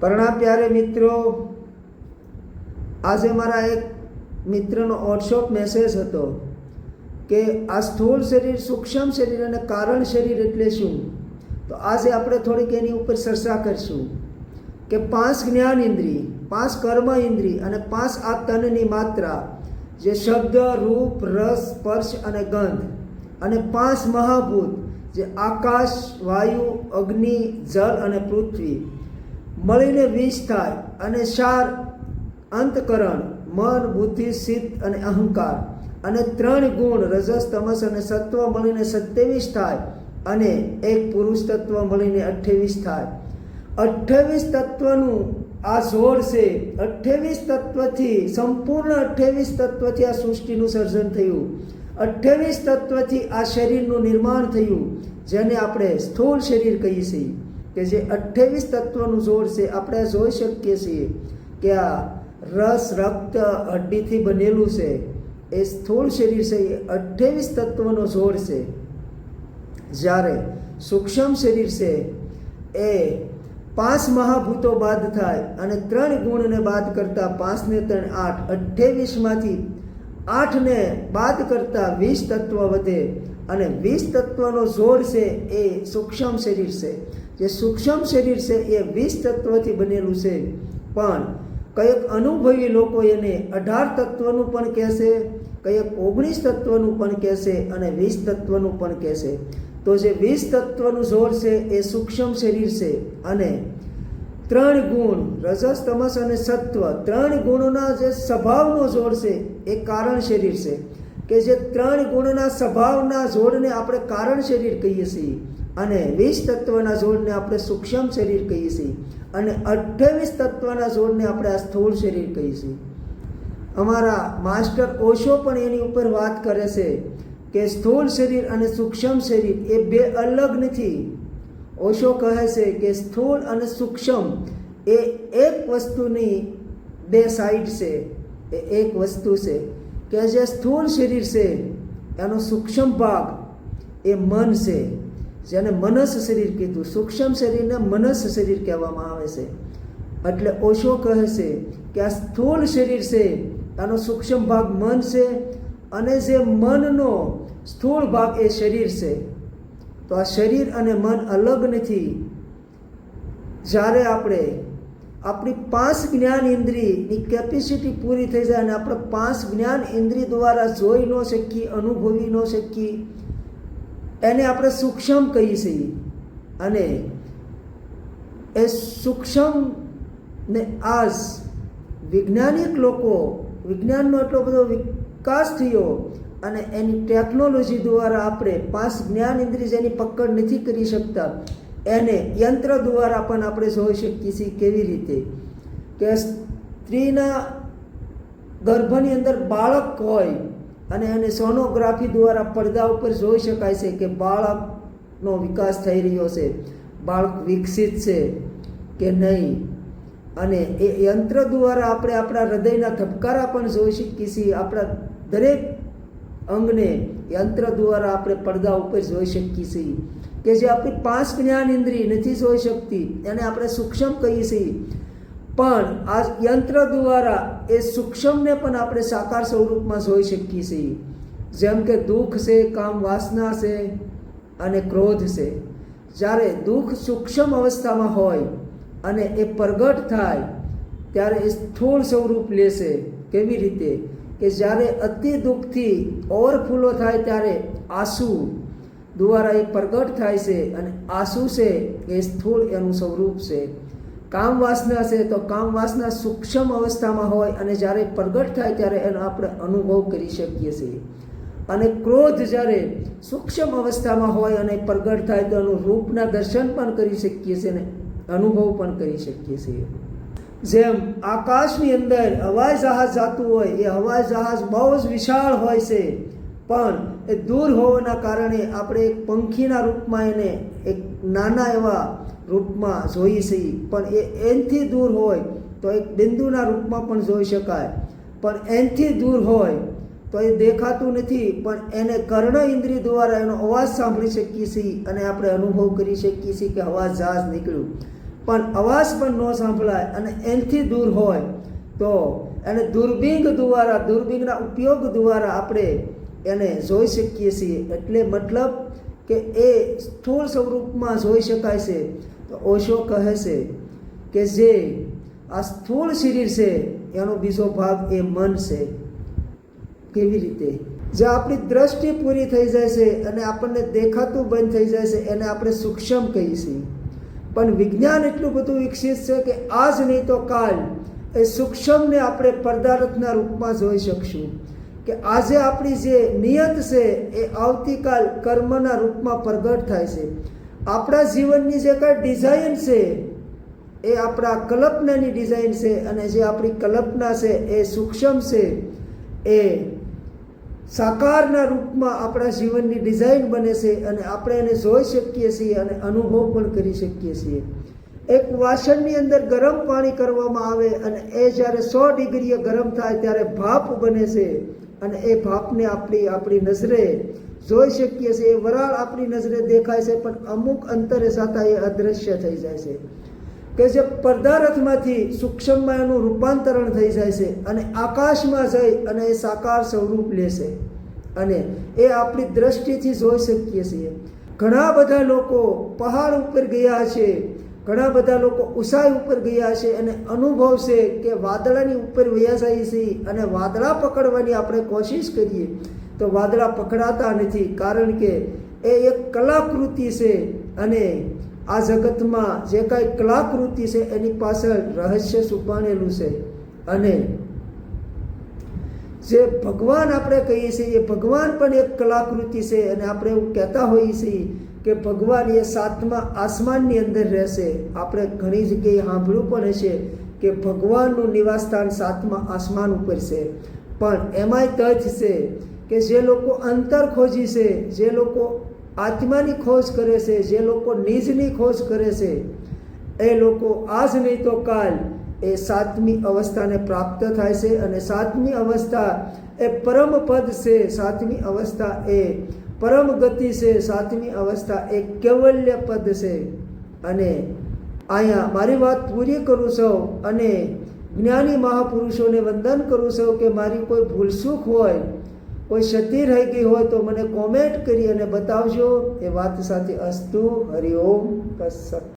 પ્રણામ પ્યારે મિત્રો, આજે મારા એક મિત્રનો વોટ્સઅપ મેસેજ હતો કે આ સ્થૂળ શરીર સૂક્ષ્મ શરીર અને કારણ શરીર એટલે શું? તો આજે આપણે થોડીક એની ઉપર ચર્ચા કરીશું કે પાંચ જ્ઞાન ઇન્દ્રિય, પાંચ કર્મ ઇન્દ્રિય અને પાંચ આ તનની માત્રા, જે શબ્દ, રૂપ, રસ, સ્પર્શ અને ગંધ અને પાંચ મહાભૂત, જે આકાશ, વાયુ, અગ્નિ, જળ અને પૃથ્વી મળીને વીસ થાય અને ચાર અંતકરણ, મન, બુદ્ધિ, સિદ્ધ અને અહંકાર અને ત્રણ ગુણ, રજસ, તમસ અને સત્વ મળીને સત્યાવીસ થાય અને એક પુરુષ તત્વ મળીને અઠ્ઠાવીસ થાય. અઠ્ઠાવીસ તત્વનું આ સોળ છે અઠ્ઠાવીસ તત્વથી, સંપૂર્ણ અઠ્ઠાવીસ તત્વથી આ સૃષ્ટિનું સર્જન થયું. અઠ્ઠાવીસ તત્વથી આ શરીરનું નિર્માણ થયું, જેને આપણે સ્થૂળ શરીર કહીએ છીએ. કે જે અઠ્ઠાવીસ તત્વોનું જોડ છે, આપણે જોઈ શકીએ છીએ કે આ રસ, રક્ત, હડ્ડીથી બનેલું છે. એ સ્થૂળ શરીર છે, એ અઠ્ઠાવીસ તત્વોનો જોડ છે. જ્યારે સૂક્ષ્મ શરીર છે, એ પાંચ મહાભૂતો બાદ થાય અને ત્રણ ગુણને બાદ કરતા પાંચને ત્રણ આઠ અઠ્ઠાવીસમાંથી આઠને બાદ કરતાં વીસ તત્વ વધે અને વીસ તત્વનો જોડ છે એ સૂક્ષ્મ શરીર છે. જે સૂક્ષ્મ શરીર છે એ વીસ તત્વથી બનેલું છે. પણ કંઈક અનુભવી લોકો એને અઢાર તત્વનું પણ કહેશે કંઈક ઓગણીસ તત્વનું પણ કહેશે અને વીસ તત્વનું પણ કહેશે. તો જે વીસ તત્વનું જોડ છે એ સૂક્ષ્મ શરીર છે અને ત્રણ ગુણ, રજસ, તમસ અને સત્વ, ત્રણ ગુણોના જે સ્વભાવનો જોડ છે એ કારણ શરીર છે, કે જે ત્રણ ગુણના સ્વભાવના જોડને આપણે કારણ શરીર કહીએ છીએ અને વીસ તત્વના જોડને આપણે સૂક્ષ્મ શરીર કહીએ છીએ અને અઠ્ઠાવીસ તત્વના જોડને આપણે આ સ્થૂળ શરીર કહીએ છીએ. અમારા માસ્ટર ઓશો પણ એની ઉપર વાત કરે છે કે સ્થૂળ શરીર અને સૂક્ષ્મ શરીર એ બે અલગ નથી. ઓશો કહે છે કે સ્થૂળ અને સૂક્ષ્મ એ એક વસ્તુની બે સાઈડ છે. એ એક વસ્તુ છે કે જે સ્થૂળ શરીર છે, એનો સૂક્ષ્મ ભાગ એ મન છે. જેને મનસ શરીર કીધું. સૂક્ષ્મ શરીરને મનસ શરીર કહેવામાં આવે છે. એટલે ઓશો કહે છે કે આ સ્થૂળ શરીર છે, એનો સૂક્ષ્મ ભાગ મન છે અને જે મનનો સ્થૂળ ભાગ એ શરીર છે. તો આ શરીર અને મન અલગ નથી. જ્યારે આપણે આપણી પાંચ જ્ઞાન ઇન્દ્રિયની કેપેસિટી પૂરી થઈ જાય અને આપણે પાંચ જ્ઞાન ઇન્દ્રિય દ્વારા જોઈ ન શકીએ, અનુભવી ન શકીએ, એને આપણે સૂક્ષ્મ કહી છીએ. અને એ સૂક્ષ્મ ને આજ વૈજ્ઞાનિક લોકો વિજ્ઞાનનો એટલો બધો વિકાસ થયો અને એની ટેકનોલોજી દ્વારા આપણે પાંચ જ્ઞાન ઇન્દ્રિય જેની પકડ નથી કરી શકતા. એને યંત્ર દ્વારા પણ આપણે જોઈ શકીએ છીએ કેવી રીતે કે સ્ત્રીના ગર્ભની અંદર બાળક હોય અને એને સોનોગ્રાફી દ્વારા પડદા ઉપર જોઈ શકાય છે કે બાળકનો વિકાસ થઈ રહ્યો છે. બાળક વિકસિત છે કે નહીં? અને એ યંત્ર દ્વારા આપણે આપણા હૃદયના ધબકારા પણ જોઈ શકીએ છીએ. આપણા દરેક અંગને યંત્ર દ્વારા આપણે પડદા ઉપર જોઈ શકીએ છીએ. કે જે આપણી પાંચ જ્ઞાન ઇન્દ્રિય નથી જોઈ શકતી, એને આપણે સૂક્ષ્મ કહીએ છીએ. પણ આ યંત્ર દ્વારા એ સૂક્ષ્મને પણ આપણે સાકાર સ્વરૂપમાં જોઈ શકીએ છીએ. જેમ કે દુઃખ છે, કામ વાસના છે અને ક્રોધ છે. જ્યારે દુઃખ સૂક્ષ્મ અવસ્થામાં હોય અને એ પ્રગટ થાય, ત્યારે એ સ્થૂળ સ્વરૂપ લેશે કેવી રીતે? કે જ્યારે અતિ દુઃખથી ઓવરફ્લો થાય, ત્યારે આંસુ દ્વારા એ પ્રગટ થાય છે અને આંસુ છે એ સ્થૂળ એનું સ્વરૂપ છે. કામ વાસના છે તો કામ વાસના સૂક્ષ્મ અવસ્થામાં હોય અને જ્યારે પ્રગટ થાય ત્યારે એનો આપણે અનુભવ કરી શકીએ છીએ. અને ક્રોધ જ્યારે સૂક્ષ્મ અવસ્થામાં હોય અને પ્રગટ થાય તો એનું રૂપના દર્શન પણ કરી શકીએ છીએ અને અનુભવ પણ કરી શકીએ છીએ. જેમ આકાશની અંદર હવાઈ જહાજ જતું હોય, એ હવાઈ જહાજ બહુ જ વિશાળ હોય છે. પણ એ દૂર હોવાના કારણે આપણે એક પંખીના રૂપમાં એને એક નાના એવા રૂપમાં જોઈએ છીએ. પણ એ એનથી દૂર હોય તો એક બિંદુના રૂપમાં પણ જોઈ શકાય. પણ એનથી દૂર હોય તો એ દેખાતું નથી, પણ એને કર્ણ ઇન્દ્રિય દ્વારા એનો અવાજ સાંભળી શકીએ છીએ અને આપણે અનુભવ કરી શકીએ છીએ કે અવાજ જહાજ નીકળ્યું. પણ અવાજ પણ ન સાંભળાય અને એનથી દૂર હોય તો એને દૂરબીન દ્વારા દૂરબીનના ઉપયોગ દ્વારા આપણે એને જોઈ શકીએ છીએ. એટલે મતલબ કે એ સ્થૂળ સ્વરૂપમાં જોઈ શકાય છે. તો ઓશો કહે છે કે જે આ સ્થૂળ શરીર છે, એનો બીજો ભાગ એ મન છે. કેવી રીતે? જે આપણી દ્રષ્ટિ પૂરી થઈ જાય છે અને આપણને દેખાતું બંધ થઈ જાય છે, એને આપણે સૂક્ષ્મ કહીએ છીએ. પણ વિજ્ઞાન એટલું બધું વિકસિત છે કે આજ નહીં તો કાલ એ સૂક્ષ્મને આપણે પદાર્થના રૂપમાં જોઈ શકશું. કે આજે આપણી જે નિયત છે એ આવતીકાલ કર્મના રૂપમાં પ્રગટ થાય છે. આપણા જીવનની જે કાંઈ ડિઝાઇન છે, એ આપણા કલ્પનાની ડિઝાઇન છે અને જે આપણી કલ્પના છે એ સૂક્ષ્મ છે, એ સાકારના રૂપમાં આપણા જીવનની ડિઝાઇન બને છે અને આપણે એને જોઈ શકીએ છીએ અને અનુભવ પણ કરી શકીએ છીએ. એક વાસણની અંદર ગરમ પાણી કરવામાં આવે અને એ જ્યારે સો ડિગ્રીએ ગરમ થાય ત્યારે ભાપ બને છે. અને એ ભાપને આપણી આપણી નજરે જોઈ શકીએ છીએ. એ વરાળ આપણી નજરે દેખાય છે, પણ અમુક અંતરે સાથે એ અદૃશ્ય થઈ જાય છે. કે જે પદાર્થમાંથી સૂક્ષ્મમાં એનું રૂપાંતરણ થઈ જાય છે અને આકાશમાં જઈ અને એ સાકાર સ્વરૂપ લેશે અને એ આપણી દ્રષ્ટિથી જોઈ શકીએ છીએ. ઘણા બધા લોકો પહાડ ઉપર ગયા છે ઘણા બધા લોકો ઉસાઈ ઉપર ગયા છે અને અનુભવ છે કે વાદળાની ઉપર વ્યાસાઈ છે અને વાદળા પકડવાની આપણે કોશિશ કરીએ. તો વાદળા પકડાતા નથી, કારણ કે એ એક કલાકૃતિ છે અને આ જગતમાં જે કાંઈ કલાકૃતિ છે એની પાછળ રહસ્ય છુપાણેલું છે. અને જે ભગવાન આપણે કહીએ છીએ, એ ભગવાન પણ એક કલાકૃતિ છે અને આપણે એવું કહેતા હોઈએ છીએ કે ભગવાન એ સાતમા આસમાનની અંદર રહેશે. આપણે ઘણી જગ્યાએ સાંભળ્યું પણ હશે કે ભગવાનનું નિવાસસ્થાન સાતમા આસમાન ઉપર છે. પણ એમાંય તથ છે કે જે લોકો અંતર ખોજી છે, જે લોકો આત્માની ખોજ કરે છે, જે લોકો નિજની ખોજ કરે છે, એ લોકો આજ નહીં તો કાલ એ સાતમી અવસ્થાને પ્રાપ્ત થાય છે અને સાતમી અવસ્થા એ પરમ પદ છે. સાતમી અવસ્થા એ પરમ ગતિ છે, સાતમી અવસ્થા એ કેવલ્ય પદ છે. અને અહીંયા મારી વાત પૂરી કરું છું અને જ્ઞાની મહાપુરુષોને વંદન કરું છું કે મારી કોઈ ભૂલસુખ હોય, કોઈ ક્ષતિ રહી ગઈ હોય તો મને કોમેન્ટ કરી અને બતાવજો. એ વાત સાથે અસ્તુ. હરિઓમ કસત